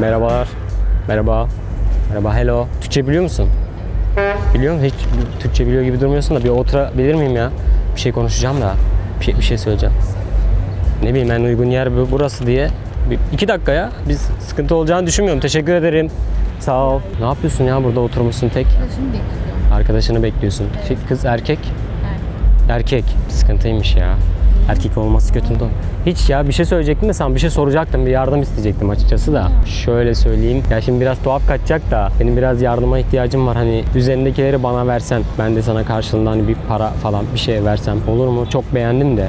Merhabalar. Merhaba. Merhaba, hello. Türkçe biliyor musun? Biliyor musun? Hiç Türkçe biliyor gibi durmuyorsun da bir oturabilir miyim ya? Bir şey konuşacağım da. Bir şey, bir şey söyleyeceğim. Ne bileyim en uygun yer bu- burası diye. Bir, iki dakika ya. Biz sıkıntı olacağını düşünmüyorum. Teşekkür ederim. Sağ ol. Ne yapıyorsun ya burada oturmuşsun tek? Arkadaşımı bekliyorum. Arkadaşını bekliyorsun. Şey, kız erkek? Erkek. Sıkıntıymış ya. Erkek olması kötü de. Hiç ya bir şey söyleyecektim de sana bir şey soracaktım. Bir yardım isteyecektim açıkçası da. Şöyle söyleyeyim. Ya şimdi biraz tuhaf kaçacak da benim biraz yardıma ihtiyacım var. Hani üzerindekileri bana versen ben de sana karşılığında hani bir para falan bir şey versem olur mu? Çok beğendim de.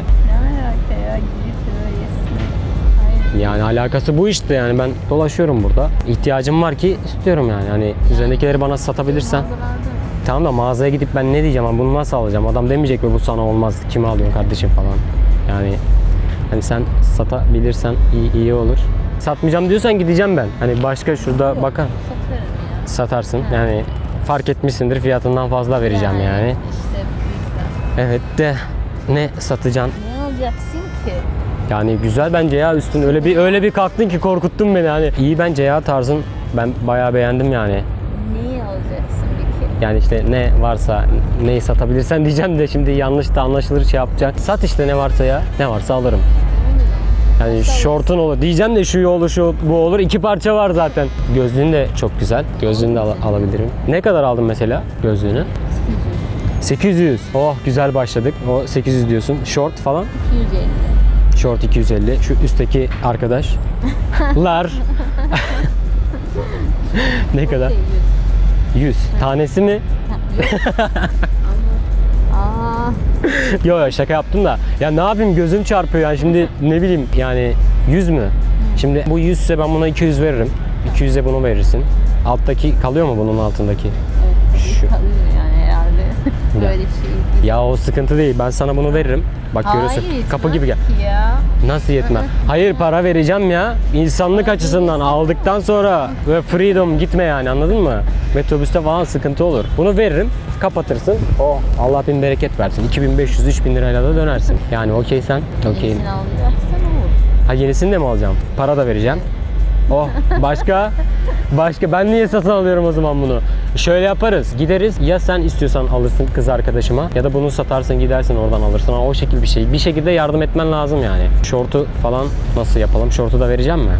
Yani alakası bu işte yani ben dolaşıyorum burada. İhtiyacım var ki istiyorum yani. Hani üzerindekileri bana satabilirsen. Tamam da mağazaya gidip ben ne diyeceğim bunu nasıl alacağım? Adam demeyecek mi bu sana olmaz kime alıyorsun kardeşim falan. Yani hani sen satabilirsen iyi, iyi olur. Satmayacağım diyorsan gideceğim ben. Hani başka şurada bakar satarım ya. satarsın. Yani fark etmişsindir fiyatından fazla vereceğim yani. İşte bu yüzden. Evet de ne satacaksın? Ne alacaksın ki? Yani güzel bence ya üstün öyle bir öyle bir kalktın ki korkuttun beni hani. İyi bence ya tarzın ben bayağı beğendim yani. Yani işte ne varsa neyi satabilirsen diyeceğim de şimdi yanlış da anlaşılır şey yapacak. Sat işte ne varsa ya. Ne varsa alırım. Yani şortun olur. Diyeceğim de şu olur şu bu olur. İki parça var zaten. Gözlüğün de çok güzel. Gözlüğünü de al- alabilirim. Ne kadar aldın mesela gözlüğünü? 800. Oh güzel başladık. O 800 diyorsun. Short falan? 250. Short 250. Şu üstteki arkadaş. Lar. ne kadar? 100. Tanesi mi? Aa, Yo yo şaka yaptım da. Ya ne yapayım gözüm çarpıyor yani şimdi ne bileyim yani 100 mü? Şimdi bu 100 ise ben buna 200 veririm. 200'e bunu verirsin. Alttaki kalıyor mu bunun altındaki? evet. Şu- Kalıyor Böyle şey değil. Ya o sıkıntı değil. Ben sana bunu veririm. Bak görüyorsun. Hayır, Kapı gibi gel. ki Ya. Nasıl yetmez? Hayır para vereceğim ya. İnsanlık açısından aldıktan sonra ve freedom gitme yani anladın mı? Metrobüste falan sıkıntı olur. Bunu veririm. Kapatırsın. Oh Allah bin bereket versin. 2500-3000 lirayla da dönersin. Yani okey sen. Okeyim. Yenisini alacaksan olur. Ha yenisini de mi alacağım? Para da vereceğim. Oh başka? Başka ben niye satın alıyorum o zaman bunu? Şöyle yaparız. Gideriz. Ya sen istiyorsan alırsın kız arkadaşıma ya da bunu satarsın gidersin oradan alırsın. Ama o şekil bir şey. Bir şekilde yardım etmen lazım yani. Şortu falan nasıl yapalım? Şortu da vereceğim mi?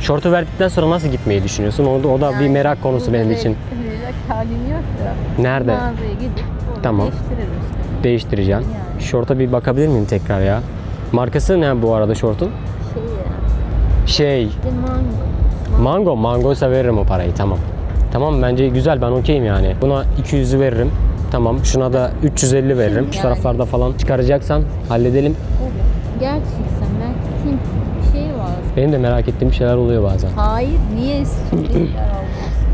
Şortu verdikten sonra nasıl gitmeyi düşünüyorsun? O da, o da bir Yani merak konusu benim için. Verecek halim yok da. Nerede? Mağazaya gidip Tamam. değiştiririm üstüne. Değiştireceğim. Yani. Şorta bir bakabilir miyim tekrar ya? Markası ne bu arada şortun? Şey ya. Şey, Bir mango. Mango, mangoysa veririm o parayı tamam. Tamam bence güzel ben okeyim yani. Buna 200'ü veririm. Tamam şuna da 350 veririm. Şu Yani. taraflarda falan çıkaracaksan halledelim. Gerçekten belki bir şey var. Benim de merak ettiğim şeyler oluyor bazen. Hayır niye üstündekiler almıyorsun?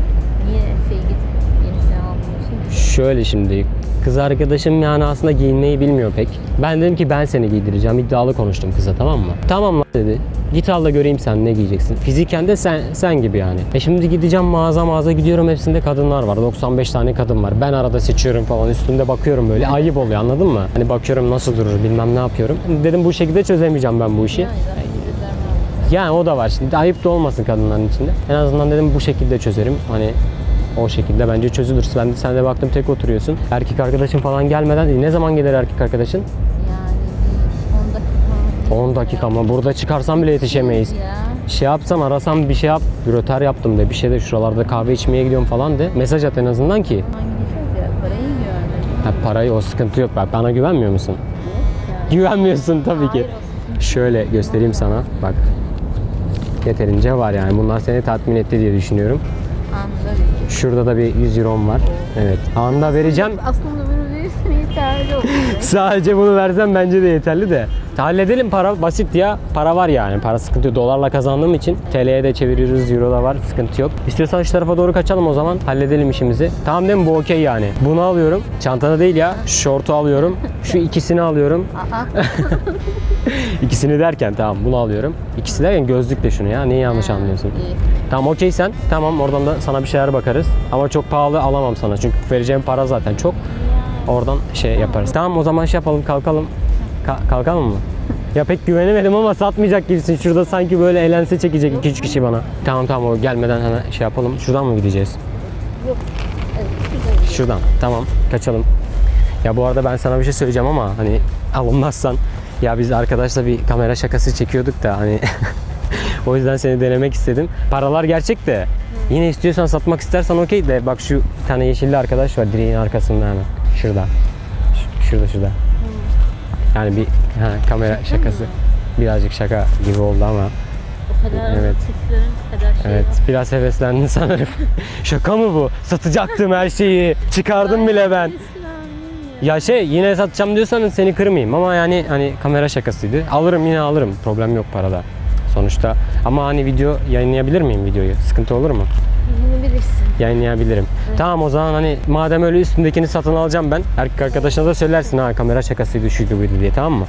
Niye şey gidip yenisini almıyorsun? Şöyle şimdi kız arkadaşım yani aslında giyinmeyi bilmiyor pek. Ben dedim ki ben seni giydireceğim. İddialı konuştum kıza tamam mı? Tamam lan dedi. Git al da göreyim sen ne giyeceksin. Fiziken de sen sen gibi yani. E şimdi gideceğim mağaza mağaza gidiyorum hepsinde kadınlar var. 95 tane kadın var. Ben arada seçiyorum falan üstünde bakıyorum böyle. Ayıp oluyor anladın mı? Hani bakıyorum nasıl durur bilmem ne yapıyorum. Dedim bu şekilde çözemeyeceğim ben bu işi. Yani o da var şimdi. Ayıp da olmasın kadınların içinde. En azından dedim bu şekilde çözerim. Hani o şekilde bence çözülür. Ben sen de baktım tek oturuyorsun. Erkek arkadaşın falan gelmeden ne zaman gelir erkek arkadaşın? Yani bir 10 dakika. 10 dakika ama burada çıkarsam bile yetişemeyiz. Ya. Şey yapsan arasam bir şey yap. Bir röter yaptım de bir şey de şuralarda kahve içmeye gidiyorum falan de. Mesaj at en azından ki. Ya. Parayı. Ha, parayı o sıkıntı yok. Bak bana güvenmiyor musun? Yani. Güvenmiyorsun tabii ki. Hayır, sıkıntı. Şöyle göstereyim sana. Bak. Yeterince var yani. Bunlar seni tatmin etti diye düşünüyorum. Vereceğim. Şurada da bir 100 eurom var. Evet. Anda vereceğim. Aslında yeterli olur. Sadece bunu versem bence de yeterli de. Halledelim para basit ya. Para var yani. Para sıkıntı yok. Dolarla kazandığım için TL'ye de çeviriyoruz. Euro da var. Sıkıntı yok. İstiyorsan şu tarafa doğru kaçalım o zaman. Halledelim işimizi. Tamam değil mi? Bu okey yani. Bunu alıyorum. Çantada değil ya. Şortu alıyorum. Şu ikisini alıyorum. İkisini derken tamam bunu alıyorum. İkisi derken gözlük de şunu ya. Niye yanlış anlıyorsun? Tamam okey sen. Tamam oradan da sana bir şeyler bakarız. Ama çok pahalı alamam sana. Çünkü vereceğim para zaten çok. Oradan şey yaparız. Tamam o zaman şey yapalım kalkalım. Ka- kalkalım mı? Ya pek güvenemedim ama satmayacak gibisin. Şurada sanki böyle elense çekecek 2-3 kişi bana. Tamam tamam o gelmeden hemen şey yapalım. Şuradan mı gideceğiz? Yok. Evet, şurada. Şuradan. Tamam. Kaçalım. Ya bu arada ben sana bir şey söyleyeceğim ama hani alınmazsan ya biz arkadaşla bir kamera şakası çekiyorduk da hani o yüzden seni denemek istedim. Paralar gerçek de yine istiyorsan satmak istersen okey de bak şu bir tane yeşilli arkadaş var direğin arkasında hemen. Şurada. Ş- şurada şurada. Yani bir ha, kamera şakası. Birazcık şaka gibi oldu ama O kadar Evet. kadar şey evet var. biraz heveslendin sanırım. şaka mı bu? Satacaktım her şeyi. Çıkardım bile ben. Ya şey yine satacağım diyorsan seni kırmayayım ama yani hani kamera şakasıydı. Alırım yine alırım. Problem yok parada. Sonuçta ama hani video yayınlayabilir miyim videoyu? Sıkıntı olur mu? Bunu bilirsin. Yayınlayabilirim. Tamam o zaman hani madem öyle üstündekini satın alacağım ben. Erkek arkadaşına da söylersin ha kamera şakasıydı şuydu buydu diye tamam mı?